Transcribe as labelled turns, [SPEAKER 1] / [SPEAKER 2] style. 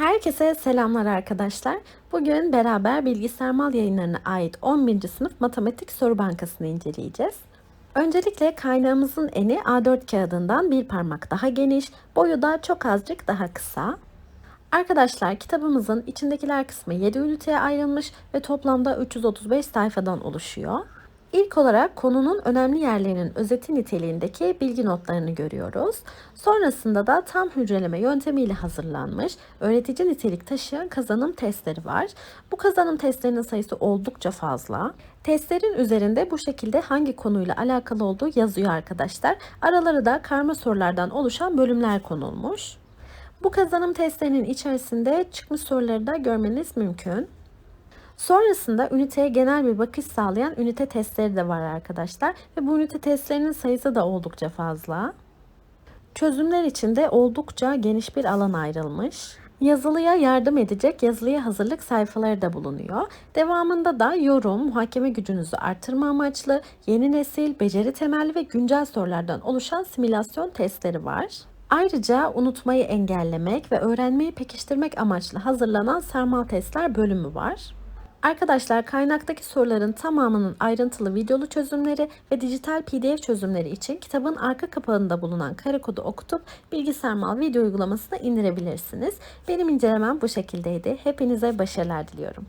[SPEAKER 1] Herkese selamlar arkadaşlar. Bugün beraber Bilgisayar Mal Yayınları'na ait 11. sınıf matematik soru bankasını inceleyeceğiz. Öncelikle kaynağımızın eni A4 kağıdından bir parmak daha geniş, boyu da çok azıcık daha kısa. Arkadaşlar kitabımızın içindekiler kısmı 7 üniteye ayrılmış ve toplamda 335 sayfadan oluşuyor. İlk olarak konunun önemli yerlerinin özeti niteliğindeki bilgi notlarını görüyoruz. Sonrasında da tam hücreleme yöntemiyle hazırlanmış, öğretici nitelik taşıyan kazanım testleri var. Bu kazanım testlerinin sayısı oldukça fazla. Testlerin üzerinde bu şekilde hangi konuyla alakalı olduğu yazıyor arkadaşlar. Araları da karma sorulardan oluşan bölümler konulmuş. Bu kazanım testlerinin içerisinde çıkmış soruları da görmeniz mümkün. Sonrasında üniteye genel bir bakış sağlayan ünite testleri de var arkadaşlar. Ve bu ünite testlerinin sayısı da oldukça fazla. Çözümler için de oldukça geniş bir alan ayrılmış. Yazılıya yardım edecek yazılıya hazırlık sayfaları da bulunuyor. Devamında da yorum, muhakeme gücünüzü artırma amaçlı yeni nesil, beceri temelli ve güncel sorulardan oluşan simülasyon testleri var. Ayrıca unutmayı engellemek ve öğrenmeyi pekiştirmek amaçlı hazırlanan sarmal testler bölümü var. Arkadaşlar kaynaktaki soruların tamamının ayrıntılı videolu çözümleri ve dijital pdf çözümleri için kitabın arka kapağında bulunan kare kodu okutup bilgisayar mal video uygulamasını indirebilirsiniz. Benim incelemem bu şekildeydi. Hepinize başarılar diliyorum.